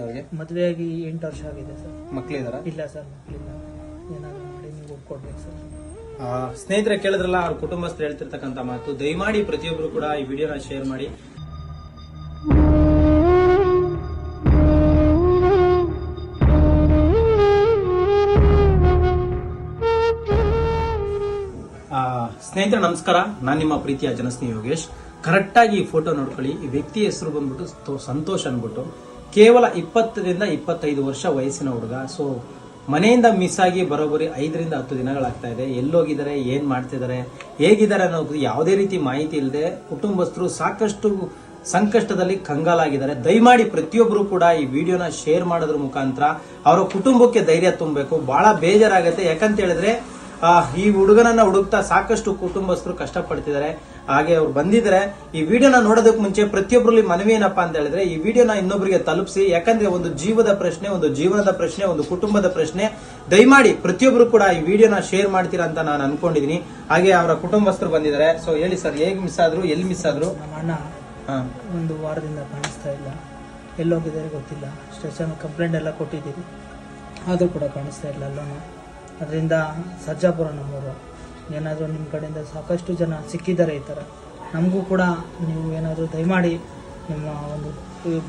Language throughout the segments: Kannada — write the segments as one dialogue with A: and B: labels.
A: ಅವ್ರಿಗೆ?
B: ಮದುವೆಯಾಗಿ ಎಂಟು ವರ್ಷ ಆಗಿದೆ ಸರ್.
A: ಮಕ್ಳಿದಾರ?
B: ಇಲ್ಲ ಸರ್ ಮಕ್ಕಳಿಲ್ಲ ಏನಾದರೂ ಮಾಡಿ ನೀವು ಒಪ್ಕೊಡ್ಬೇಕು ಸರ್.
A: ಸ್ನೇಹಿತರೆ ಕೇಳಿದ್ರಲ್ಲ ಅವ್ರ ಕುಟುಂಬಸ್ಥರು ಹೇಳ್ತಿರ್ತಕ್ಕಂಥ ಮಾತು. ದಯಮಾಡಿ ಪ್ರತಿಯೊಬ್ಬರು ಕೂಡ ಈ ವಿಡಿಯೋನ ಶೇರ್ ಮಾಡಿ. ಆ, ಸ್ನೇಹಿತರೆ ನಮಸ್ಕಾರ. ನಾನು ನಿಮ್ಮ ಪ್ರೀತಿಯ ಜನಸ್ನೇಹಿ ಯೋಗೇಶ್. ಕರೆಕ್ಟಾಗಿ ಈ ಫೋಟೋ ನೋಡ್ಕೊಳ್ಳಿ. ಈ ವ್ಯಕ್ತಿ ಹೆಸರು ಬಂದ್ಬಿಟ್ಟು ಸ್ತ- ಸಂತೋಷ್ ಅನ್ಬಿಟ್ಟು ಕೇವಲ ಇಪ್ಪತ್ತರಿಂದ ಇಪ್ಪತ್ತೈದು ವರ್ಷ ವಯಸ್ಸಿನ ಹುಡುಗ. ಸೊ ಮನೆಯಿಂದ ಮಿಸ್ ಆಗಿ ಬರೋಬ್ಬರಿ ಐದರಿಂದ ಹತ್ತು ದಿನಗಳಾಗ್ತಾ ಇದೆ. ಎಲ್ಲೋಗಿದ್ದಾರೆ, ಏನ್ ಮಾಡ್ತಿದ್ದಾರೆ, ಹೇಗಿದ್ದಾರೆ ಅನ್ನೋದು ಯಾವುದೇ ರೀತಿ ಮಾಹಿತಿ ಇಲ್ಲದೆ ಕುಟುಂಬಸ್ಥರು ಸಾಕಷ್ಟು ಸಂಕಷ್ಟದಲ್ಲಿ ಕಂಗಾಲಾಗಿದ್ದಾರೆ. ದಯಮಾಡಿ ಪ್ರತಿಯೊಬ್ಬರು ಕೂಡ ಈ ವಿಡಿಯೋನ ಶೇರ್ ಮಾಡೋದ್ರ ಮುಖಾಂತರ ಅವರ ಕುಟುಂಬಕ್ಕೆ ಧೈರ್ಯ ತುಂಬಬೇಕು. ಬಹಳ ಬೇಜಾರಾಗುತ್ತೆ. ಯಾಕಂತ ಹೇಳಿದ್ರೆ ಈ ಹುಡುಗನನ್ನ ಹುಡುಕ್ತಾ ಸಾಕಷ್ಟು ಕುಟುಂಬಸ್ಥರು ಕಷ್ಟಪಡ್ತಿದ್ದಾರೆ. ಹಾಗೆ ಅವ್ರು ಬಂದಿದ್ರೆ ಈ ವಿಡಿಯೋನ ನೋಡೋದಕ್ಕೆ ಮುಂಚೆ ಪ್ರತಿಯೊಬ್ಬರಲ್ಲಿ ಮನವಿ ಏನಪ್ಪಾ ಅಂತ ಹೇಳಿದ್ರೆ ಈ ವಿಡಿಯೋನ ಇನ್ನೊಬ್ಬರಿಗೆ ತಲುಪಿಸಿ ಯಾಕಂದ್ರೆ ಒಂದು ಜೀವದ ಪ್ರಶ್ನೆ ಒಂದು ಜೀವನದ ಪ್ರಶ್ನೆ ಒಂದು ಕುಟುಂಬದ ಪ್ರಶ್ನೆ ದಯಮಾಡಿ ಪ್ರತಿಯೊಬ್ಬರು ಕೂಡ ಈ ವಿಡಿಯೋನ ಶೇರ್ ಮಾಡ್ತೀರಾ ಅಂತ ನಾನು ಅನ್ಕೊಂಡಿದೀನಿ. ಹಾಗೆ ಅವರ ಕುಟುಂಬಸ್ಥರು ಬಂದಿದ್ದಾರೆ. ಸೊ ಹೇಳಿ ಸರ್ ಹೇಗೆ ಮಿಸ್ ಆದ್ರು ಎಲ್ಲಿ ಮಿಸ್ ಆದ್ರು?
B: ನಮ್ಮ ಅಣ್ಣ ಒಂದು ವಾರದಿಂದ ಕಾಣಿಸ್ತಾ ಇಲ್ಲ. ಎಲ್ಲೋಗಿದ್ದಾರೆ ಗೊತ್ತಿಲ್ಲ. ಸ್ಟೇಷನ್ ಕಂಪ್ಲೇಂಟ್ ಎಲ್ಲ ಕೊಟ್ಟಿದ್ದೀರಿ. ಆದರೂ ಕೂಡ ಕಾಣಿಸ್ತಾ ಇಲ್ಲ ಅಲ್ಲೂ ಅದರಿಂದ ಸರ್ಜಾಪುರ ನಮ್ಮೂರು. ಏನಾದರೂ ನಿಮ್ಮ ಕಡೆಯಿಂದ ಸಾಕಷ್ಟು ಜನ ಸಿಕ್ಕಿದ್ದಾರೆ ಈ ಥರ ನಮಗೂ ಕೂಡ ನೀವು ಏನಾದರೂ ದಯಮಾಡಿ ನಿಮ್ಮ ಒಂದು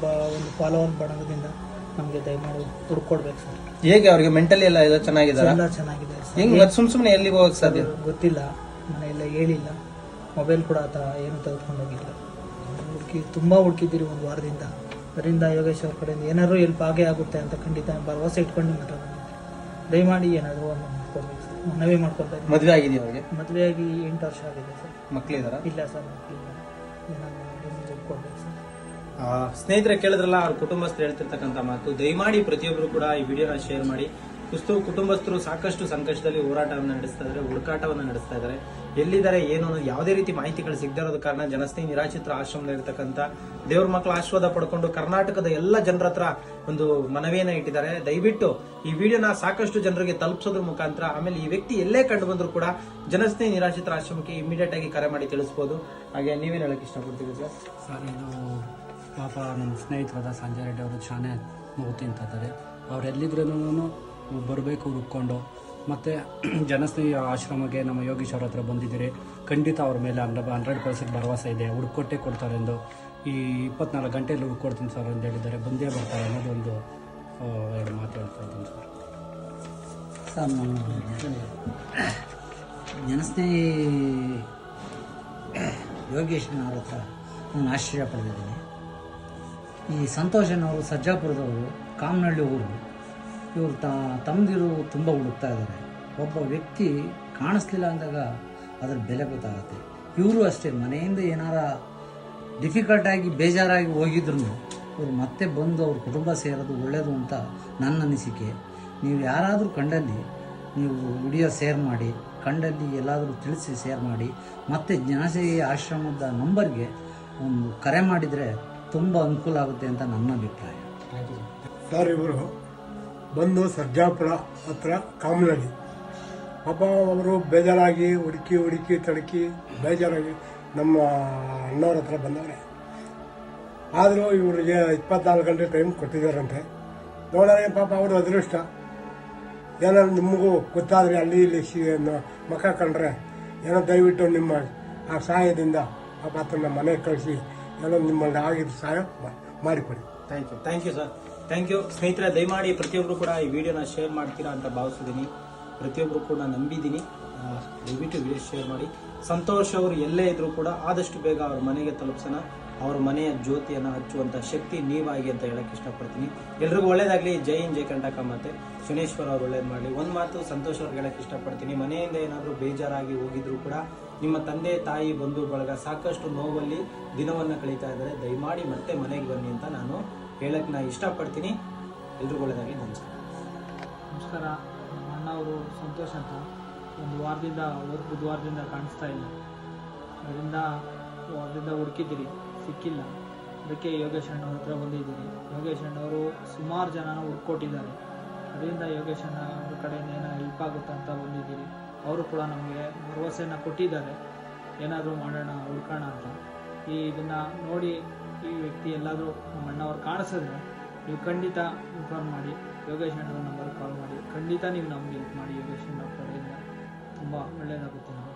B: ಬ- ಒಂದು ಫಾಲೋವರ್ ಬಣದಿಂದ ನಮಗೆ ದಯಮಾಡಿ ಹುಡ್ಕೊಡ್ಬೇಕು ಸರ್.
A: ಹೇಗೆ ಅವ್ರಿಗೆ ಮೆಂಟಲಿ ಎಲ್ಲ ಇದು ಚೆನ್ನಾಗಿದೆ
B: ಎಲ್ಲ ಚೆನ್ನಾಗಿದೆ ಸರ್.
A: ಹೆಂಗ್ ಸುಮ್ ಸುಮ್ಮನೆ ಎಲ್ಲಿಗೆ ಹೋಗಕ್ ಸಾಧ್ಯ?
B: ಗೊತ್ತಿಲ್ಲ. ಮನೆಯೆಲ್ಲ ಹೇಳಿಲ್ಲ. ಮೊಬೈಲ್ ಕೂಡ ಆತ ಏನು ತೆಗೆದುಕೊಂಡು ಹೋಗಿಲ್ಲ ಹುಡುಕಿ ತುಂಬ ಹುಡುಕಿದ್ದೀರಿ ಒಂದು ವಾರದಿಂದ. ಅದರಿಂದ ಯೋಗೇಶ್ ಅವ್ರ ಕಡೆಯಿಂದ ಏನಾದರೂ ಹೆಲ್ಪ್ ಆಗೇ ಆಗುತ್ತೆ ಅಂತ ಖಂಡಿತ ಭರವಸೆ ಇಟ್ಕೊಂಡು ನಿಮ್ಮ ಹತ್ರ ಬಂದಿದ್ದೀನಿ. ದಯಮಾಡಿ ಏನಾದರೂ ಒಂದು ಮನವಿ ಮಾಡ್ಕೊಳ್ತಾ ಇದ್ದೀನಿ.
A: ಮದ್ವೆ ಆಗಿದೆಯಾ ಅವ್ರಿಗೆ?
B: ಆಗಿ ಎಂಟು ವರ್ಷ ಆಗಿದೆ ಸರ್.
A: ಮಕ್ಳಿದಾರ?
B: ಇಲ್ಲ ಸರ್ ಮಕ್ಕಳಿಲ್ಲ ಏನಾದರೂ ಮಾಡಿ ಕೊಡ್ಬೇಕು ಸರ್.
A: ಆ, ಸ್ನೇಹಿತರೆ ಕೇಳಿದ್ರಲ್ಲ ಅವ್ರ ಕುಟುಂಬಸ್ಥರು ಹೇಳ್ತಿರ್ತಕ್ಕಂಥ ಮಾತು. ದಯಮಾಡಿ ಪ್ರತಿಯೊಬ್ಬರು ಕೂಡ ಈ ವಿಡಿಯೋನ ಶೇರ್ ಮಾಡಿ. ಕುಸ್ತು ಕುಟುಂಬಸ್ಥರು ಸಾಕಷ್ಟು ಸಂಕಷ್ಟದಲ್ಲಿ ಹೋರಾಟವನ್ನು ನಡೆಸ್ತಾ ಇದ್ದಾರೆ ಹುಡುಕಾಟವನ್ನು ನಡೆಸ್ತಾ ಇದ್ದಾರೆ ಎಲ್ಲಿದ್ದಾರೆ, ಏನು ಅನ್ನೋ ಯಾವುದೇ ರೀತಿ ಮಾಹಿತಿಗಳು ಸಿಗದೇ ಇರೋದ ಕಾರಣ ಜನಸ್ನೇಹಿ ಆಶ್ರಮದಲ್ಲಿ ಇರತಕ್ಕಂಥ ದೇವ್ರ ಮಕ್ಕಳ ಆಶೀರ್ವಾದ ಪಡ್ಕೊಂಡು ಕರ್ನಾಟಕದ ಎಲ್ಲ ಜನರ ಹತ್ರ ಒಂದು ಮನವಿಯನ್ನು ಇಟ್ಟಿದ್ದಾರೆ. ದಯವಿಟ್ಟು ಈ ವಿಡಿಯೋನ ಸಾಕಷ್ಟು ಜನರಿಗೆ ತಲುಪಿಸೋದ್ರ ಮುಖಾಂತರ, ಆಮೇಲೆ ಈ ವ್ಯಕ್ತಿ ಎಲ್ಲೇ ಕಂಡು ಬಂದರೂ ಕೂಡ ಜನಸ್ನೇಹಿ ನಿರಾಶ್ರಿತರ ಆಶ್ರಮಕ್ಕೆ ಇಮಿಡಿಯೇಟ್ ಆಗಿ ಕರೆ ಮಾಡಿ ತಿಳಿಸ್ಬೋದು. ಹಾಗೆ ನೀವೇನು ಹೇಳಕ್ ಇಷ್ಟಪಡ್ತೀವಿ ಸರ್?
C: ಸರ್, ಇದು ಪಾಪ ನನ್ನ ಸ್ನೇಹಿತರಾದ ಸಂಜಯ್ ರೆಡ್ಡಿ ಅವರು, ಶಾನೆ ಅಂತ ಇದ್ದಾರೆ. ಅವ್ರು ಎಲ್ಲಿದ್ರೂ ಬರಬೇಕು ಹುಡ್ಕೊಂಡು ಮತ್ತು ಜನಸ್ನೇಹಿ ಆಶ್ರಮಕ್ಕೆ ನಮ್ಮ ಯೋಗೀಶ್ವರ ಹತ್ರ ಬಂದಿದ್ದೀರಿ. ಖಂಡಿತ ಅವ್ರ ಮೇಲೆ ಹಂಡ್ರೆಡ್ ಹಂಡ್ರೆಡ್ ಪರ್ಸೆಂಟ್ ಭರವಸೆ ಇದೆ. ಹುಡ್ಕೊಟ್ಟೆ ಕೊಡ್ತಾರೆ ಎಂದು ಈ ಇಪ್ಪತ್ನಾಲ್ಕು ಗಂಟೆಯಲ್ಲಿ ಹುಡ್ಕೊಡ್ತೀನಿ ಸರ್ ಅಂತ ಹೇಳಿದ್ದಾರೆ. ಬಂದೇ ಬರ್ತಾರೆ ಅನ್ನೋದೊಂದು ಎರಡು ಮಾತು ಹೇಳ್ತಾ ಇದ್ದೀನಿ ಸರ್.
D: ಜನಸ್ನೇಹಿ ಯೋಗೇಶ್ನವ್ರ ಹತ್ರ ನಾನು ಆಶ್ಚರ್ಯ ಪಡೆದಿದ್ದೀನಿ ಈ ಸಂತೋಷನವರು ಸಜ್ಜಾಪುರದವರು ಕಾಮನಹಳ್ಳಿ ಊರು ಇವರು ತ ತಮ್ಮದಿರು ತುಂಬ ಹುಡುಕ್ತಾ ಇದ್ದಾರೆ ಒಬ್ಬ ವ್ಯಕ್ತಿ ಕಾಣಿಸ್ಲಿಲ್ಲ ಅಂದಾಗ ಅದರ ಬೆಲೆ ಗೊತ್ತಾಗುತ್ತೆ. ಇವರು ಅಷ್ಟೇ ಮನೆಯಿಂದ ಏನಾರ ಡಿಫಿಕಲ್ಟಾಗಿ ಬೇಜಾರಾಗಿ ಹೋಗಿದ್ರು ಇವರು ಮತ್ತೆ ಬಂದು ಅವ್ರ ಕುಟುಂಬ ಸೇರೋದು ಒಳ್ಳೆಯದು ಅಂತ ನನ್ನ ಅನಿಸಿಕೆ. ನೀವು ಯಾರಾದರೂ ಕಂಡಲ್ಲಿ ನೀವು ವಿಡಿಯೋ ಶೇರ್ ಮಾಡಿ ಕಂಡಲ್ಲಿ ಎಲ್ಲಾದರೂ ತಿಳಿಸಿ ಶೇರ್ ಮಾಡಿ ಮತ್ತು ಜ್ಞಾನಸೇ ಆಶ್ರಮದ ನಂಬರ್ಗೆ ಒಂದು ಕರೆ ಮಾಡಿದರೆ ತುಂಬ ಅನುಕೂಲ ಆಗುತ್ತೆ ಅಂತ ನನ್ನ ಅಭಿಪ್ರಾಯ.
E: ಸರ್ ಇವರು ಬಂದು ಸರ್ಜಾಪುರ ಹತ್ರ ಕಾಮನಹಳ್ಳಿ ಪಾಪ ಅವರು ಬೇಜಾರಾಗಿ ಹುಡುಕಿ ಹುಡುಕಿ, ತಡಕಿ ಬೇಜಾರಾಗಿ ನಮ್ಮ ಅಣ್ಣವ್ರ ಹತ್ರ ಬಂದವ್ರೆ. ಆದರೂ ಇವರಿಗೆ ಇಪ್ಪತ್ನಾಲ್ಕು ಗಂಟೆ ಟೈಮ್ ಕೊಟ್ಟಿದ್ದಾರಂತೆ. ನೋಡೋಣ ಪಾಪ ಅವರು ಅದೃಷ್ಟ. ಏನೋ ನಿಮಗೂ ಗೊತ್ತಾದರೆ ಅಲ್ಲಿ ಇಲ್ಲಿ ಸಿ ಮಖ ಕಂಡ್ರೆ ಏನೋ ದಯವಿಟ್ಟು ನಿಮ್ಮ ಆ ಸಹಾಯದಿಂದ ಪಾಪ ಆತನ ಮನೆಗೆ ಕಳಿಸಿ ಏನೋ ನಿಮ್ಮಲ್ಲಿ ಆಗಿದ್ದು ಸಹಾಯ ಮಾಡಿಕೊಡಿ.
A: Thank you thank you sir thank you ಸ್ನೇಹಿತರೆ, ದಯಮಾಡಿ ಪ್ರತಿಯೊಬ್ಬರು ಕೂಡ ಈ ವಿಡಿಯೋನ ಶೇರ್ ಮಾಡ್ತೀರಾ ಅಂತ ಭಾವಿಸಿದ್ದೀನಿ ಪ್ರತಿಯೊಬ್ಬರು ಕೂಡ ನಂಬಿದ್ದೀನಿ. ದಯವಿಟ್ಟು ವಿಡಿಯೋ ಶೇರ್ ಮಾಡಿ. ಸಂತೋಷ್ ಅವರು ಎಲ್ಲೇ ಇದ್ದರೂ ಕೂಡ ಆದಷ್ಟು ಬೇಗ ಅವ್ರ ಮನೆಗೆ ತಲುಪಿಸೋಣ. ಅವ್ರ ಮನೆಯ ಜ್ಯೋತಿಯನ್ನು ಹಚ್ಚುವಂಥ ಶಕ್ತಿ ನೀವಾಗಿ ಅಂತ ಹೇಳಕ್ಕೆ ಇಷ್ಟಪಡ್ತೀನಿ. ಎಲ್ರಿಗೂ ಒಳ್ಳೇದಾಗಲಿ. ಜೈ ಇನ್ ಜೈ ಕಂಟಕ ಮತ್ತೆ ಶನೇಶ್ವರ ಅವ್ರು ಒಳ್ಳೇದು ಮಾಡಲಿ. ಒಂದು ಮಾತು ಸಂತೋಷ್ ಅವ್ರಿಗೆ ಹೇಳೋಕ್ಕೆ ಇಷ್ಟಪಡ್ತೀನಿ. ಮನೆಯಿಂದ ಏನಾದರೂ ಬೇಜಾರಾಗಿ ಹೋಗಿದ್ರೂ ಕೂಡ ನಿಮ್ಮ ತಂದೆ, ತಾಯಿ ಬಂಧು ಬಳಗ ಸಾಕಷ್ಟು ನೋವಲ್ಲಿ ದಿನವನ್ನು ಕಳೀತಾ ಇದ್ದಾರೆ. ದಯಮಾಡಿ ಮತ್ತೆ ಮನೆಗೆ ಬನ್ನಿ ಅಂತ ನಾನು ಹೇಳಕ್ ನಾನು ಇಷ್ಟಪಡ್ತೀನಿ. ಎಲ್ರಿಗೂ ಒಳ್ಳೆಯದಾಗಿ ನಮಸ್ಕಾರ.
B: ನಮಸ್ಕಾರ. ನಮ್ಮ ಅಣ್ಣ ಅವರು ಸಂತೋಷ ಅಂತ. ಒಂದು ವಾರದಿಂದ ಒಂದು ಬುಧವಾರದಿಂದ ಕಾಣಿಸ್ತಾ ಇಲ್ಲ. ಅದರಿಂದ ವಾರದಿಂದ ಹುಡುಕಿದ್ದೀರಿ. ಸಿಕ್ಕಿಲ್ಲ. ಅದಕ್ಕೆ ಯೋಗೇಶ್ ಅಣ್ಣವ್ರ ಹತ್ರ ಬಂದಿದ್ದೀರಿ. ಯೋಗೇಶ್ ಅಣ್ಣವರು ಸುಮಾರು ಜನನ ಹುಡ್ಕೊಟ್ಟಿದ್ದಾರೆ. ಅದರಿಂದ ಯೋಗೇಶ್ ಅಣ್ಣ ಅವ್ರ ಕಡೆಯಿಂದ ಏನೋ ಹೆಲ್ಪ್ ಆಗುತ್ತೆ ಅಂತ ಬಂದಿದ್ದೀರಿ. ಅವರು ಕೂಡ ನಮಗೆ ಭರವಸೆಯನ್ನು ಕೊಟ್ಟಿದ್ದಾರೆ. ಏನಾದರೂ ಮಾಡೋಣ, ಹುಡ್ಕೋಣ ಅಂತ. ಈ ಇದನ್ನು ನೋಡಿ ಈ ವ್ಯಕ್ತಿ ಎಲ್ಲಾದರೂ ನಮ್ಮ ಅಣ್ಣವ್ರು ಕಾಣಿಸಿದ್ರೆ ನೀವು ಖಂಡಿತ ಇನ್ಫಾರ್ಮ್ ಮಾಡಿ, ಯೋಗೇಶ್ ಅಣ್ಣವ್ರ ನಂಬರ್ ಕಾಲ್ ಮಾಡಿ. ಖಂಡಿತ ನೀವು ನಮ್ಗೆ ಹೆಲ್ಪ್ ಮಾಡಿ, ಯೋಗೇಶ್ ಅಣ್ಣ ಕಡೆಯಿಂದ. ತುಂಬ ಒಳ್ಳೆಯದಾಗುತ್ತೆ